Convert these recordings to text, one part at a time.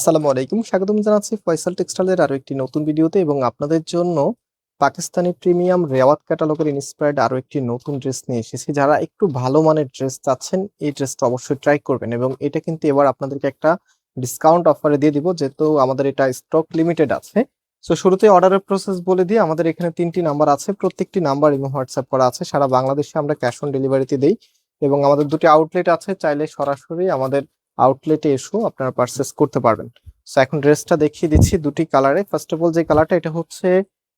আসসালামু আলাইকুম। স্বাগতম জানাচ্ছি ফয়সাল টেক্সটাইলের আরও একটি নতুন ভিডিওতে এবং আপনাদের জন্য পাকিস্তানি প্রিমিয়াম রেওয়াত ক্যাটালগের ইন্সপায়ার্ড আরও একটি নতুন ড্রেস নিয়ে এসেছি। যারা একটু ভালো মানের ড্রেস চাচ্ছেন, এই ড্রেসটা অবশ্যই ট্রাই করবেন এবং এটা কিন্তু এবার আপনাদেরকে একটা ডিসকাউন্ট অফারে দিয়ে দিব, যেহেতু আমাদের এটা স্টক লিমিটেড আছে। সো শুরুতে অর্ডারের প্রসেস বলে দিয়ে আমাদের এখানে তিনটি নাম্বার আছে, প্রত্যেকটি নাম্বার এবং হোয়াটসঅ্যাপ করা আছে। সারা বাংলাদেশে আমরা ক্যাশ অন ডেলিভারিতে দিই এবং আমাদের দুটি আউটলেট আছে, চাইলে সরাসরি আমাদের আউটলেটে এসেও আপনারা পারচেস করতে পারবেন। সো এখন ড্রেসটা দেখিয়ে দিচ্ছি দুটি কালারে। ফার্স্ট অফ অল যে কালারটা, এটা হচ্ছে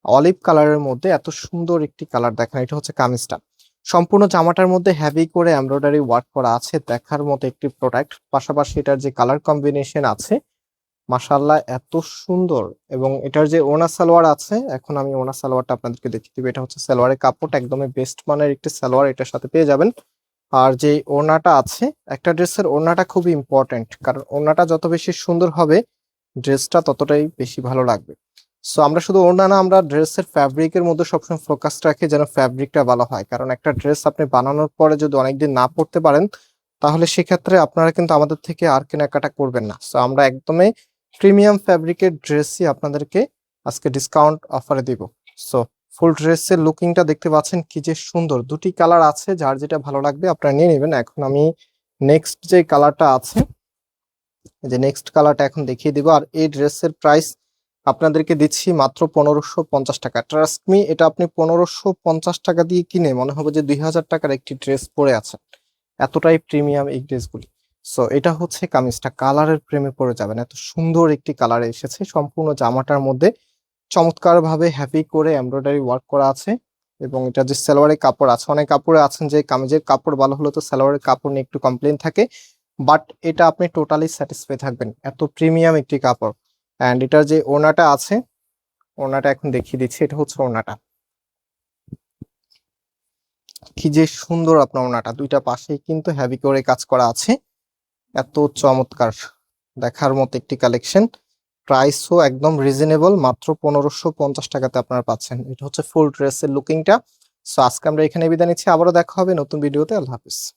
অলিভ কালারের মধ্যে এত সুন্দর একটি কালার দেখেন। এটা হচ্ছে কামিজটা। সম্পূর্ণ জামাটার মধ্যে হেভি করে এমব্রয়ডারি ওয়ার্ক করা আছে, দেখার মতো একটি প্রোডাক্ট পাশাপাশি এটার যে কালার কম্বিনেশন আছে মাশাল্লাহ এত সুন্দর। এবং এটার যে ওনা সালোয়ার আছে, এখন আমি ওনা সালোয়ারটা আপনাদেরকে দেখিয়ে দিব। এটা হচ্ছে সালোয়ারের কাপড় একদমই বেস্ট মানের একটি সালোয়ার। এটার সাথে পেয়ে যাবেন আর যে ওড়নাটা আছে, একটা ড্রেসের ওড়নাটা খুবই ইম্পর্টেন্ট কারণ ওড়নাটা যত বেশি সুন্দর হবে, ড্রেসটা ততটাই বেশি ভালো লাগবে। সো আমরা শুধু ওড়না না, আমরা ড্রেসের ফ্যাব্রিকের মধ্যে সবসময় ফোকাস রাখি যেন ফ্যাব্রিকটা ভালো হয়। কারণ একটা ড্রেস আপনি বানানোর পরে যদি অনেকদিন না পড়তে পারেন, তাহলে সেক্ষেত্রে আপনারা কিন্তু আমাদের থেকে আর কেনাকাটা করবেন না। সো আমরা একদমই প্রিমিয়াম ফ্যাব্রিকের ড্রেসই আপনাদেরকে আজকে ডিসকাউন্ট অফারে দিব। সো ফুল ড্রেসের লুকিংটা দেখতে পাচ্ছেন কি যে সুন্দর। দুটি কালার আছে, যার যেটা ভালো লাগবে আপনারা নিয়ে নেবেন। এখন আমি নেক্সট যে কালারটা আছে যে নেক্সট কালারটা এখন দেখিয়ে দিব। আর এই ড্রেসের প্রাইস আপনাদেরকে দিচ্ছি মাত্র পনেরোশো পঞ্চাশ টাকা। ট্রাস্ট মি এটা আপনি পনেরোশো পঞ্চাশ টাকা দিয়ে কিনে মনে হবে যে দুই হাজার টাকার একটি ড্রেস পরে আছেন। এতটাই প্রিমিয়াম এই ড্রেসগুলি। সো এটা হচ্ছে কামিজটা। কালারের প্রেমে পড়ে যাবেন। এত সুন্দর একটি কালার এসেছে। সম্পূর্ণ জামাটার মধ্যে চমৎকার ভাবে হ্যাপি করে এমব্রয়ডারি ওয়ার্ক করা আছে এবং এটা যে সালোয়ারের কাপড় আছে, অনেক কাপড়ে আছেন যে কামিজের কাপড়, ভালো হলে তো সালোয়ারের কাপড় নিয়ে একটু কমপ্লেন থাকে বাট এটা আপনি টোটালি স্যাটিসফাই থাকবেন। এত প্রিমিয়াম একটি কাপড়। অ্যান্ড এটার যে ওনাটা আছে ওনাটা এখন দেখিয়ে দিচ্ছি, এটা হচ্ছে ওনাটা কি যে সুন্দর আপনার ওনাটা দুইটা পাশেই কিন্তু হ্যাভি করে কাজ করা আছে। এত চমৎকার, দেখার মতো একটি কালেকশন প্রাইসও একদম রিজনেবল মাত্র পনেরোশো পঞ্চাশ টাকাতে আপনারা পাচ্ছেন। এটা হচ্ছে ফুল ড্রেসের লুকিংটা সো আজকে আমরা এখানে বিদায় নিচ্ছি। আবারও দেখা হবে নতুন ভিডিওতে আল্লাহ হাফিজ।